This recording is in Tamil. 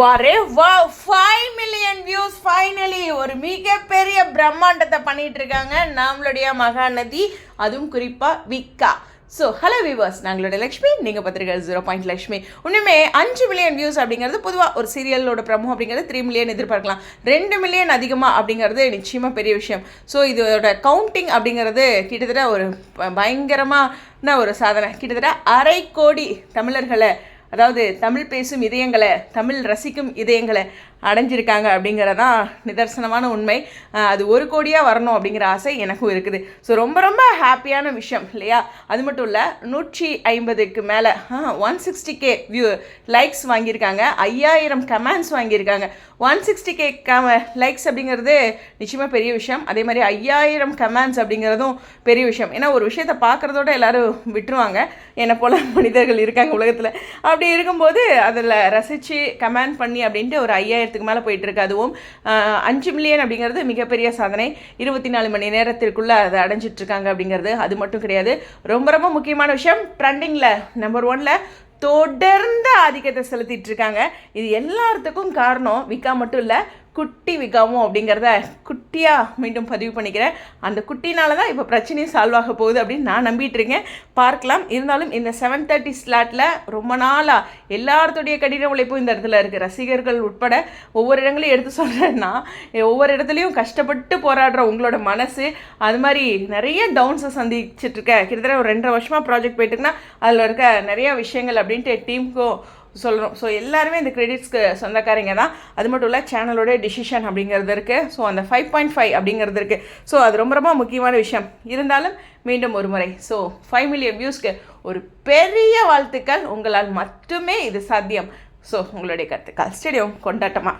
வாரே வா ஃபைவ் மில்லியன் வியூஸ் ஃபைனலி ஒரு மிகப்பெரிய பிரம்மாண்டத்தை பண்ணிட்டு இருக்காங்க நம்மளுடைய மகாநதி அதுவும் குறிப்பாக விக்கா. ஸோ ஹலோ வியூவர்ஸ் நாங்களோட லக்ஷ்மி நீங்கள் பார்த்துருக்க ஜீரோ பாயிண்ட் லக்ஷ்மி. ஒன்றுமே அஞ்சு மில்லியன் வியூஸ் அப்படிங்கிறது பொதுவாக ஒரு சீரியலோட பிரமோ அப்படிங்கிறது த்ரீ மில்லியன் எதிர்பார்க்கலாம். ரெண்டு மில்லியன் அதிகமாக அப்படிங்கிறது நிச்சயமாக பெரிய விஷயம். ஸோ இதோட கவுண்டிங் அப்படிங்கிறது கிட்டத்தட்ட ஒரு பயங்கரமான ஒரு சாதனை. கிட்டத்தட்ட அரை கோடி தமிழர்களை அதாவது தமிழ் பேசும் இதயங்களை தமிழ் ரசிக்கும் இதயங்களை அடைஞ்சிருக்காங்க அப்படிங்கிறதான் நிதர்சனமான உண்மை. அது ஒரு கோடியாக வரணும் அப்படிங்கிற ஆசை எனக்கும் இருக்குது. ஸோ ரொம்ப ரொம்ப ஹாப்பியான விஷயம் இல்லையா? அது மட்டும் இல்லை நூற்றி ஐம்பதுக்கு மேலே one sixty K view likes வாங்கியிருக்காங்க ஐயாயிரம் கமெண்ட்ஸ் வாங்கியிருக்காங்க. ஒன் சிக்ஸ்டி கே கம லைக்ஸ் அப்படிங்கிறது நிச்சயமாக பெரிய விஷயம். அதே மாதிரி ஐயாயிரம் கமெண்ட்ஸ் அப்படிங்கிறதும் பெரிய விஷயம். ஏன்னா ஒரு விஷயத்தை பார்க்குறதோட எல்லோரும் விட்டுருவாங்க. என்னை போல மனிதர்கள் இருக்காங்க உலகத்தில். அப்படி இருக்கும்போது அதில் ரசித்து கமெண்ட் பண்ணி அப்படின்ட்டு ஒரு ஐயாயிரத்துக்கு மேலே போயிட்டுருக்கு அதுவும் அஞ்சு மில்லியன் அப்படிங்கிறது மிகப்பெரிய சாதனை. இருபத்தி நாலு மணி நேரத்திற்குள்ளே அதை அடைஞ்சிட்ருக்காங்க அப்படிங்கிறது அது மட்டும் கிடையாது. ரொம்ப ரொம்ப முக்கியமான விஷயம் ட்ரெண்டிங்கில் நம்பர் ஒனில் தொடர்ந்து ஆதிக்கத்தை செலுத்திட்டு இருக்காங்க இது எல்லாத்துக்கும் காரணம் விக்கா மட்டும் இல்லை குட்டி விகாமோ அப்படிங்கிறத குட்டியாக மீண்டும் பதிவு பண்ணிக்கிறேன். அந்த குட்டினால தான் இப்போ பிரச்சனையும் சால்வ் ஆக போகுது அப்படின்னு நான் நம்பிட்டு இருக்கேன். பார்க்கலாம். இருந்தாலும் இந்த செவன் தேர்ட்டி ஸ்லாட்டில் ரொம்ப நாளாக எல்லாத்துடைய கடின உழைப்பும் இந்த இடத்துல இருக்குது ரசிகர்கள் உட்பட ஒவ்வொரு இடங்களையும் எடுத்து சொல்கிறேன்னா ஒவ்வொரு இடத்துலையும் கஷ்டப்பட்டு போராடுற உங்களோட மனசு அது மாதிரி நிறைய டவுன்ஸை சந்திச்சிட்டு இருக்கேன் கிட்டத்தட்ட ஒரு ரெண்டரை வருஷமாக ப்ராஜெக்ட் போயிட்டுருக்குன்னா அதில் இருக்க நிறைய விஷயங்கள் அப்படின்ட்டு டீமுக்கும் சொல்கிறோம் ஸோ எல்லாருமே இந்த கிரெடிட்ஸ்க்கு சொந்தக்காரங்க தான். அது மட்டும் இல்லை சேனலோட டிசிஷன் அப்படிங்கிறது இருக்குது ஸோ அந்த ஃபைவ் பாயிண்ட் ஃபைவ் அப்படிங்கிறது இருக்குது ஸோ அது ரொம்ப ரொம்ப முக்கியமான விஷயம். இருந்தாலும் மீண்டும் ஒரு முறை. ஸோ ஃபைவ் மில்லியன் வியூஸ்க்கு ஒரு பெரிய வாழ்த்துக்கள். உங்களால் மட்டுமே இது சாத்தியம். ஸோ உங்களுடைய கருத்துக்கள். ஸ்டேடியம் கொண்டாட்டமாக